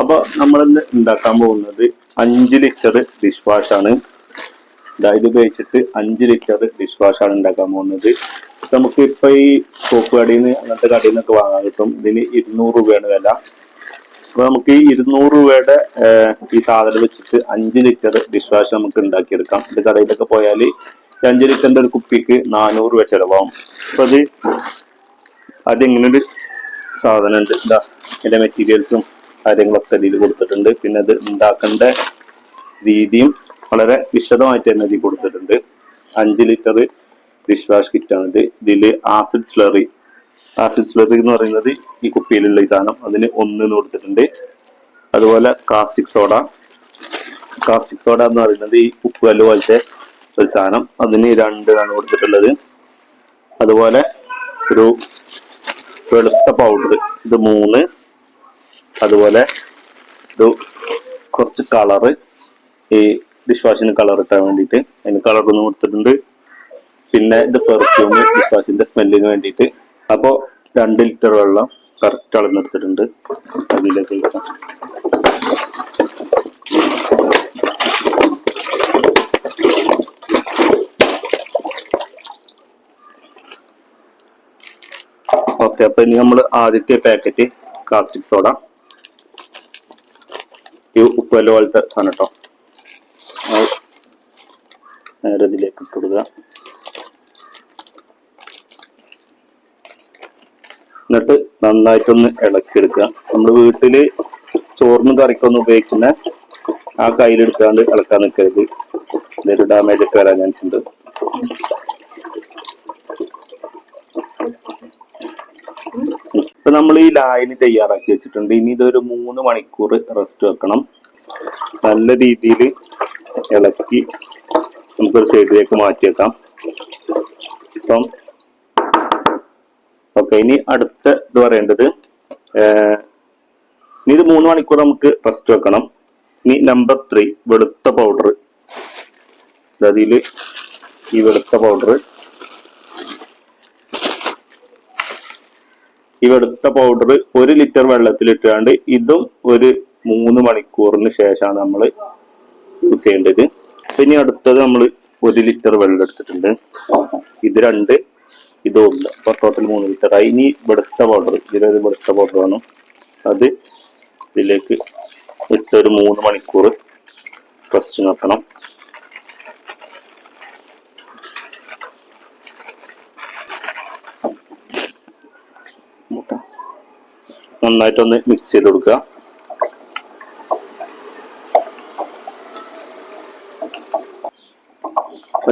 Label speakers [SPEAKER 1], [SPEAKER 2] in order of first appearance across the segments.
[SPEAKER 1] അപ്പൊ നമ്മൾ ഇന്ന് ഉണ്ടാക്കാൻ പോകുന്നത് അഞ്ച് ലിറ്റർ ഡിഷ് വാഷ് ആണ്. ഇത് ഉപയോഗിച്ചിട്ട് അഞ്ച് ലിറ്റർ ഡിഷ് വാഷ് ആണ് ഉണ്ടാക്കാൻ പോകുന്നത്. നമുക്ക് ഇപ്പൊ ഈ സോപ്പ് കടയിൽ നിന്ന് അങ്ങനത്തെ കടയിൽ നിന്നൊക്കെ വാങ്ങാൻ കിട്ടും. ഇതിന് ഇരുന്നൂറ് രൂപയാണ് വില. അപ്പൊ നമുക്ക് ഈ ഇരുന്നൂറ് രൂപയുടെ ഈ സാധനം വെച്ചിട്ട് അഞ്ച് ലിറ്റർ ഡിഷ് വാഷ് നമുക്ക് ഉണ്ടാക്കിയെടുക്കാം. ഇത് കടയിലൊക്കെ പോയാൽ അഞ്ച് ലിറ്ററിന്റെ ഒരു കുപ്പിക്ക് നാനൂറ് രൂപ ചെലവാകും. അപ്പൊ അത് അതെങ്ങനെ ഒരു സാധനം ഉണ്ട് എന്താ എന്റെ മെറ്റീരിയൽസും കാര്യങ്ങളൊക്കെ ഇതിൽ കൊടുത്തിട്ടുണ്ട്. പിന്നെ അത് ഉണ്ടാക്കേണ്ട രീതിയും വളരെ വിശദമായിട്ട് തന്നെ ഇതിൽ കൊടുത്തിട്ടുണ്ട്. അഞ്ച് ലിറ്റർ ഡിഷ് വാഷ് കിറ്റാണിത്. ഇതിൽ ആസിഡ് സ്ലറി. ആസിഡ് സ്ലറി എന്ന് പറയുന്നത് ഈ കുപ്പിയിലുള്ള ഈ സാധനം. അതിന് ഒന്ന് കൊടുത്തിട്ടുണ്ട്. അതുപോലെ കാസ്റ്റിക് സോഡ. കാസ്റ്റിക് സോഡ എന്ന് പറയുന്നത് ഈ ഉപ്പുകല്ല് പോലത്തെ ഒരു സാധനം. അതിന് രണ്ട് ആണ് കൊടുത്തിട്ടുള്ളത്. അതുപോലെ ഒരു വെളുത്ത പൗഡർ. ഇത് മൂന്ന്. അതുപോലെ ഒരു കുറച്ച് കളറ് ഈ ഡിഷ് വാഷിന് കളർ ഇട്ടാൻ വേണ്ടിയിട്ട് അതിന് കളർ ഒന്ന് കൊടുത്തിട്ടുണ്ട്. പിന്നെ ഇത് പെർഫ്യൂം ഡിഷ് വാഷിന്റെ സ്മെല്ലിന് വേണ്ടിയിട്ട്. അപ്പോൾ രണ്ട് ലിറ്റർ വെള്ളം കറക്റ്റ് അളന്നെടുത്തിട്ടുണ്ട് അതിലേക്ക് ഒഴിക്കാം. ഓക്കെ അപ്പൊ ഇനി നമ്മൾ ആദ്യത്തെ പാക്കറ്റ് കാസ്റ്റിക് സോഡ ഈ ഉപ്പുവല്ല പോലത്തെ സാധനം കേട്ടോ നേരെ ഇതിലേക്ക് ഇട്ട് കൊടുക്കുക. എന്നിട്ട് നന്നായിട്ടൊന്ന് ഇളക്കിയെടുക്കുക. നമ്മൾ വീട്ടിൽ ചോറിന് കറിക്കൊന്നും ഉപയോഗിക്കുന്ന ആ കയ്യിലെടുക്കാണ്ട് ഇളക്കാൻ നിൽക്കരുത് ഇതൊരു ഡാമേജ് ഒക്കെ വരാൻ ചാൻസ് ഉണ്ട്. ഇപ്പൊ നമ്മൾ ഈ ലായനി തയ്യാറാക്കി വെച്ചിട്ടുണ്ട്. ഇനി ഇതൊരു മൂന്ന് മണിക്കൂർ റെസ്റ്റ് വെക്കണം. നല്ല രീതിയിൽ ഇളക്കി നമുക്കൊരു സൈഡിലേക്ക് മാറ്റി വെക്കാം അപ്പം ഓക്കെ ഇനി അടുത്ത ഇത് പറയേണ്ടത് ഇനി ഇത് മൂന്ന് മണിക്കൂർ നമുക്ക് റെസ്റ്റ് വെക്കണം. ഇനി നമ്പർ ത്രീ വെളുത്ത പൗഡർ അതിൽ ഈ വെളുത്ത പൗഡർ ഈ വെളുത്ത പൗഡർ ഒരു ലിറ്റർ വെള്ളത്തിൽ ഇട്ടാണ്ട് ഇതും ഒരു മൂന്ന് മണിക്കൂറിന് ശേഷമാണ് നമ്മൾ യൂസ് ചെയ്യേണ്ടത്. പിന്നെ അടുത്തത് നമ്മൾ ഒരു ലിറ്റർ വെള്ളം എടുത്തിട്ടുണ്ട്. ഇത് രണ്ട് ഇത് ഒന്ന്. അപ്പൊ ടോട്ടൽ മൂന്ന് ലിറ്റർ ഇനി വെളുത്ത പൗഡർ ഇതിലൊരു വെളുത്ത പൗഡർ ആണ് അത് ഇതിലേക്ക് ഇട്ട് ഒരു മൂന്ന് മണിക്കൂർ ഫസ്റ്റ് നിർത്തണം നന്നായിട്ടൊന്ന് മിക്സ് ചെയ്ത് കൊടുക്കുക.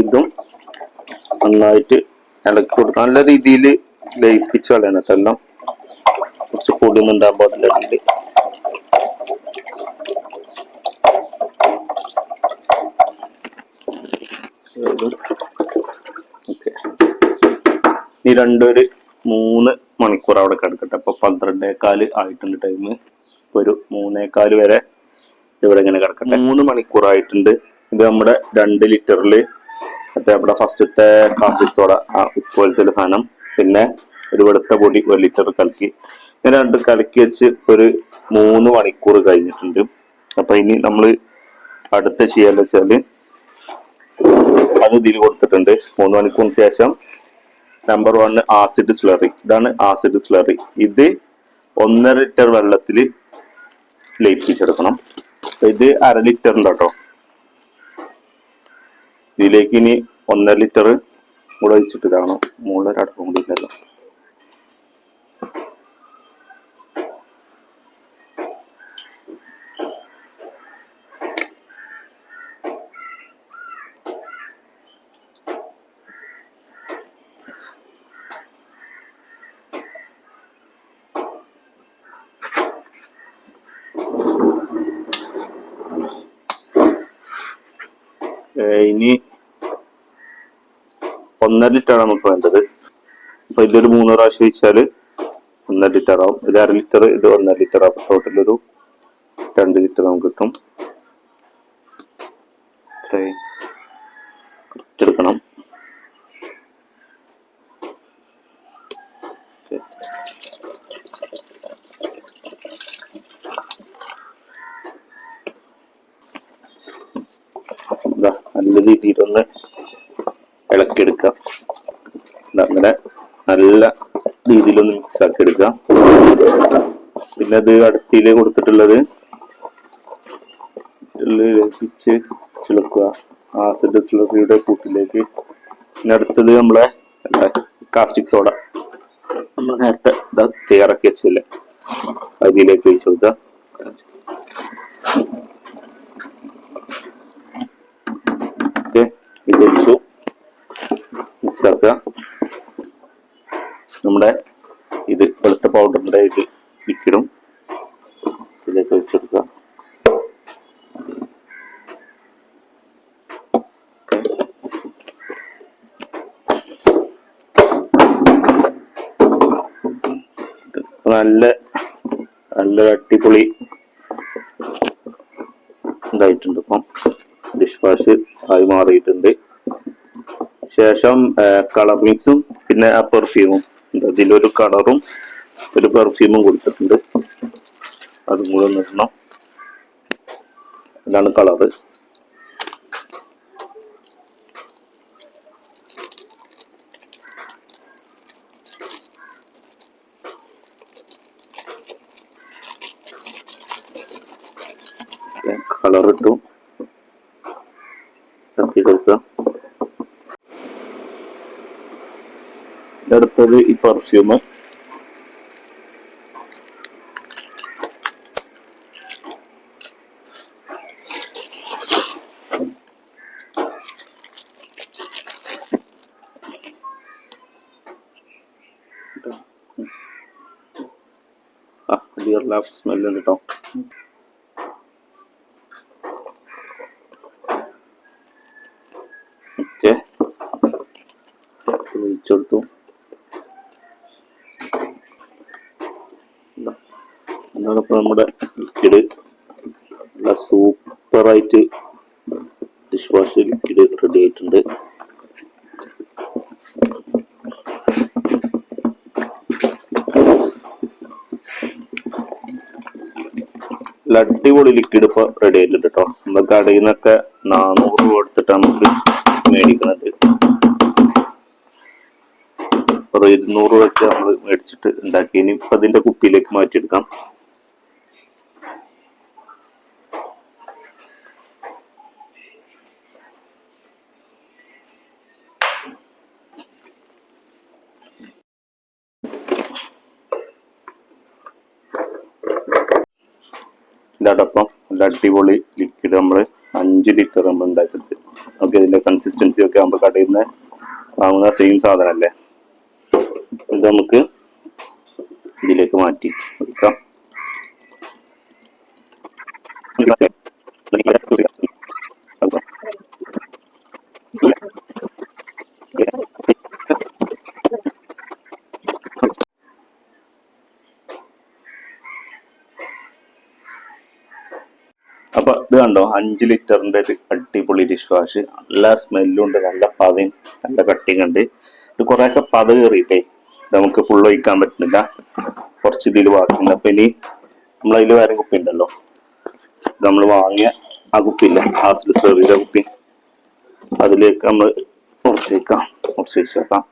[SPEAKER 1] ഇതും നന്നായിട്ട് ഇളക്കി കൊടുക്കുക. നല്ല രീതിയിൽ ലയിപ്പിച്ച് കളയണം കേട്ടോ എല്ലാം. കുറച്ച് പൊടിയൊന്നും ഉണ്ടാകാൻ പാടില്ല ഈ രണ്ടൊരു മൂന്ന് മണിക്കൂർ അവിടെ കിടക്കട്ടെ. അപ്പൊ പന്ത്രണ്ടേക്കാൽ ആയിട്ടുണ്ട് ടൈം ഒരു മൂന്നേക്കാൽ വരെ ഇവിടെ ഇങ്ങനെ കിടക്കട്ടെ. മൂന്ന് മണിക്കൂർ ആയിട്ടുണ്ട് ഇത് നമ്മുടെ രണ്ട് ലിറ്ററിൽ മറ്റേ നമ്മുടെ ഫസ്റ്റത്തെ കാപ്പി സോഡ ആ ഇപ്പോഴത്തെ സാധനം. പിന്നെ ഒരു വെളുത്ത പൊടി ഒരു ലിറ്റർ കലക്കി. ഇങ്ങനെ രണ്ട് കലക്കി വെച്ച് ഒരു മൂന്ന് മണിക്കൂർ കഴിഞ്ഞിട്ടുണ്ട്. അപ്പൊ ഇനി നമ്മൾ അടുത്ത ചെയ്യാന്ന് വെച്ചാൽ അത് ഇതിൽ കൊടുത്തിട്ടുണ്ട്. മൂന്ന് മണിക്കൂറിന് ശേഷം നമ്പർ വണ് ആസിഡ് സ്ലറി ഇതാണ് ആസിഡ് സ്ലറി ഇത് ഒന്നര ലിറ്റർ വെള്ളത്തിൽ ലയിപ്പിച്ചെടുക്കണം. ഇത് അര ലിറ്ററിന്റെ കേട്ടോ. ഇതിലേക്ക് ഇനി ഒന്നര ലിറ്റർ കൂടെ ഒഴിച്ചിട്ട് ഇതാണോ അടുപ്പം കൂടി ഇനി ഒന്നര ലിറ്റർ ആണ് നമുക്ക് വേണ്ടത്. അപ്പൊ ഇതൊരു മൂന്ന് പ്രാവശ്യം വെച്ചാൽ ഒന്നര ലിറ്റർ ആവും ഇത് അര ലിറ്റർ ഇത് ഒന്നര ലിറ്റർ ആവും ടോട്ടൽ ഒരു രണ്ട് ലിറ്റർ നമുക്ക് കിട്ടും. എടുക്കണം. നല്ല രീതിയിലൊന്ന് ഇളക്കിയെടുക്കാം. അങ്ങനെ നല്ല രീതിയിലൊന്ന് മിക്സ് ആക്കി എടുക്കാം പിന്നെ അത് അടുത്തിയിൽ കൊടുത്തിട്ടുള്ളത് ലഭിച്ച് ചിലക്കുക ആസിഡ് സ്ലറിയുടെ കൂട്ടിലേക്ക്. പിന്നെ അടുത്തത് നമ്മളെ കാസ്റ്റിക് സോഡ നമ്മൾ നേരത്തെ തയ്യാറാക്കി വെച്ചില്ലേ അതിലേക്ക് ഒഴിച്ചു കൊടുക്കുക ഓക്കെ ഇത് വെച്ചു മിക്സ് ആക്കുക നമ്മുടെ ഇത് വെളുത്ത പൗഡറിന്റെ ഇത് ലിക്വിഡും ഇതിലേക്ക് വെച്ചെടുക്കുക നല്ല നല്ല അടിപൊളി ഇതായിട്ടുണ്ട് ഇപ്പം. ഡിഷ് വാഷ് ആയി മാറിയിട്ടുണ്ട്. ശേഷം കളർ മിക്സും പിന്നെ ആ പെർഫ്യൂമും ഇതിലൊരു കളറും ഒരു പെർഫ്യൂമും കൊടുത്തിട്ടുണ്ട്. അതും കൂടെ ഇടണം ഇതാണ് കളറ് ഇട്ടു. ഇറക്കി കൊടുക്കുക. അടുത്തത് ഈ പെർഫ്യൂം ആ ഡിയർ ലാഫ് സ്മെല്ല് ഉണ്ട് കേട്ടോ ഓക്കെ ഒഴിച്ചെടുത്തു. അതാണ് നമ്മുടെ ലിക്വിഡ് സൂപ്പറായിട്ട് ഡിഷ് വാഷ് ലിക്വിഡ് റെഡി ആയിട്ടുണ്ട്. നല്ല അടിപൊളി ലിക്വിഡ് ഇപ്പൊ റെഡി ആയിട്ടുണ്ട് കേട്ടോ നമ്മുടെ കടയിൽ നിന്നൊക്കെ നാനൂറ് രൂപ എടുത്തിട്ടാണ് നമുക്ക് മേടിക്കുന്നത് ഒരു ഇരുന്നൂറ് രൂപയ്ക്ക് നമ്മൾ മേടിച്ചിട്ട് ഉണ്ടാക്കി. ഇനി ഇപ്പൊ അതിന്റെ കുപ്പിയിലേക്ക് മാറ്റിയെടുക്കാം. ഇതാടൊപ്പം നല്ല അടിപൊളി ലിക്വിഡ് നമ്മൾ അഞ്ച് ലിറ്റർ നമ്മൾ ഉണ്ടാക്കിയത് നമുക്ക് ഇതിന്റെ കൺസിസ്റ്റൻസി ഒക്കെ നമ്മൾ കടയിൽ വാങ്ങുന്ന സെയിം സാധനമല്ലേ ഇത് നമുക്ക് ഇതിലേക്ക് മാറ്റി വെക്കാം അപ്പൊ ഇത് കണ്ടോ? അഞ്ച് ലിറ്ററിന്റെ ഒരു അടിപൊളി ഡിഷ് വാഷ് നല്ല സ്മെല്ലും ഉണ്ട് നല്ല പതയും നല്ല കട്ടിങ് ഉണ്ട് ഇത് കുറെയൊക്കെ പത കയറിയിട്ടേ നമുക്ക് ഫുൾ ഒഴിക്കാൻ പറ്റുന്നില്ല. കുറച്ച് ഇതിൽ ബാക്കിയുണ്ട്. അപ്പൊ ഇനി നമ്മളതിൽ വേറെ കുപ്പി ഉണ്ടല്ലോ. നമ്മൾ വാങ്ങിയ ആ കുപ്പിയില്ല ആസിഡ് സെറിയുടെ കുപ്പി. അതിലേക്ക് നമ്മൾ കുറച്ച് വയ്ക്കാം കുറച്ച് വെച്ചേക്കാം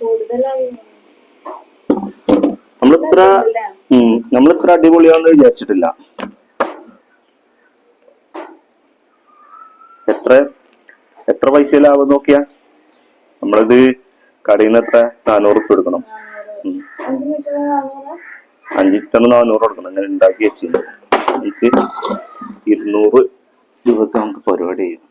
[SPEAKER 2] കൂടുതലായി
[SPEAKER 1] നമ്മളിത്ര നമ്മളിത്ര അടിപൊളിയാന്ന് വിചാരിച്ചിട്ടില്ല. എത്ര എത്ര പൈസ ലാഭം നോക്കിയാ? നമ്മളിത് കടയിൽ നിന്ന് എത്ര? നാനൂറ് ഉറുപ്പ് എടുക്കണം.
[SPEAKER 2] അഞ്ച്
[SPEAKER 1] നാനൂറ്? കൊടുക്കണം. അങ്ങനെ ഉണ്ടാക്കി വെച്ചിട്ടുണ്ട് എനിക്ക് ഇരുന്നൂറ് രൂപക്ക് നമുക്ക് പരിപാടി ചെയ്യും.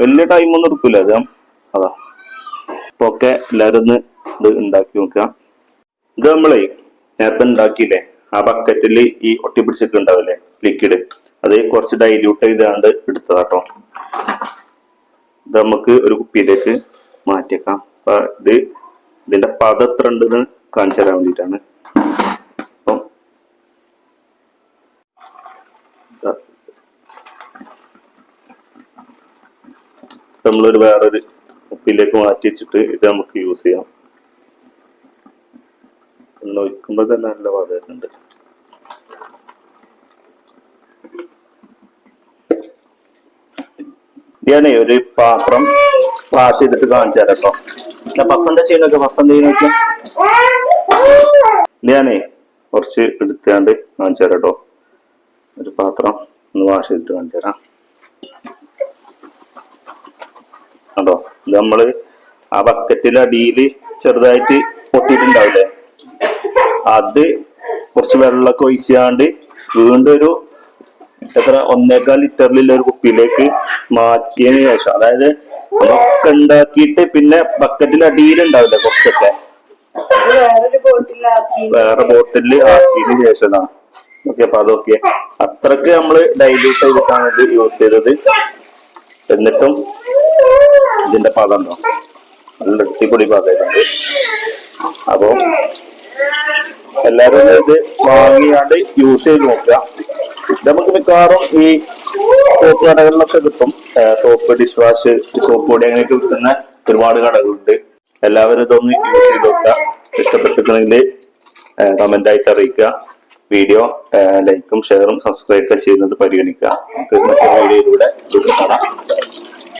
[SPEAKER 1] വലിയ ടൈമൊന്നും എടുക്കൂല. അതാ. അതാ. അപ്പൊ ഒക്കെ എല്ലാരും ഒന്ന് ഇത് ഉണ്ടാക്കി നോക്കുക. ഇത് നമ്മളെ നേരത്തെ ഉണ്ടാക്കിയില്ലേ ആ ബക്കറ്റിൽ ഈ ഒട്ടിപ്പിടിച്ചൊക്കെ ഉണ്ടാവില്ലേ ലിക്വിഡ് അത് കുറച്ച് ഡൈല്യൂട്ട് ചെയ്താണ്ട് എടുത്തതാട്ടോ. ഇത് നമുക്ക് ഒരു കുപ്പിയിലേക്ക് മാറ്റിയേക്കാം. അപ്പൊ ഇത് ഇതിന്റെ പത എത്ര ഉണ്ടെന്ന് കാണിച്ചു തരാൻ വേണ്ടിയിട്ടാണ്. അപ്പം. നമ്മളൊരു വേറൊരു കുപ്പിയിലേക്ക് മാറ്റി വെച്ചിട്ട് ഇത് നമുക്ക് യൂസ് ചെയ്യാം. ഒഴിക്കുമ്പോൾ തന്നെ നല്ല വാതകമുണ്ട് ഞാനേ ഒരു പാത്രം. വാഷ് ചെയ്തിട്ട് കാണിച്ചാലോ തരാം കേട്ടോ എന്നാ പപ്പം എന്താ ചെയ്യണൊക്കെ എന്താ കുറച്ച് എടുത്താണ്ട് കാണിച്ചാലോ കേട്ടോ ഒരു പാത്രം ഒന്ന് വാഷ് ചെയ്തിട്ട് കാണിച്ചു തരാം. കണ്ടോ? ഇത് നമ്മൾ ആ ബക്കറ്റിൽ അടിയിൽ ചെറുതായിട്ട് പൊട്ടിയിട്ടുണ്ടാവില്ലേ? അത് കുറച്ച് വെള്ളമൊക്കെ ഒഴിച്ചാണ്ട് വീണ്ടും ഒരു എത്ര ഒന്നേക്കാൽ ലിറ്ററിലുള്ള ഒരു കുപ്പിയിലേക്ക് മാറ്റിയതിന് ശേഷം അതായത് ഒക്കെ ഉണ്ടാക്കിയിട്ട് പിന്നെ ബക്കറ്റിൽ അടിയിലുണ്ടാവില്ല കുറച്ചൊക്കെ? വേറെ ബോട്ടിലിൽ ആക്കിയതിന് ശേഷമാണ്. ഓക്കെ അപ്പൊ അതൊക്കെ. അത്രയ്ക്ക് നമ്മൾ ഡൈല്യൂട്ട് ചെയ്തിട്ടാണ് ഇത് യൂസ് ചെയ്തത്. എന്നിട്ടും ഇതിന്റെ പദം ഉണ്ടോ? നല്ല അടിപൊളി പദമുണ്ട് അപ്പൊ എല്ലാരും ഇത് വാങ്ങിയാണ്ട് യൂസ് ചെയ്ത് നോക്കുക. നമുക്ക് മിക്കവാറും ഈ സോപ്പ് കടകളിലൊക്കെ കിട്ടും. സോപ്പ് ഡിഷ് വാഷ് സോപ്പ് പൊടി അങ്ങനെയൊക്കെ കിട്ടുന്ന ഒരുപാട് കടകളുണ്ട്. എല്ലാവരും ഇതൊന്ന് യൂസ് ചെയ്ത് നോക്കുക. ഇഷ്ടപ്പെട്ടിട്ടുണ്ടെങ്കിൽ കമന്റ് ആയിട്ട് അറിയിക്കുക. വീഡിയോ ലൈക്കും ഷെയറും സബ്സ്ക്രൈബ് ഒക്കെ ചെയ്യുന്നത് പരിഗണിക്കുക. നമുക്ക് മറ്റൊരു വീഡിയോയിലൂടെ കാണാം.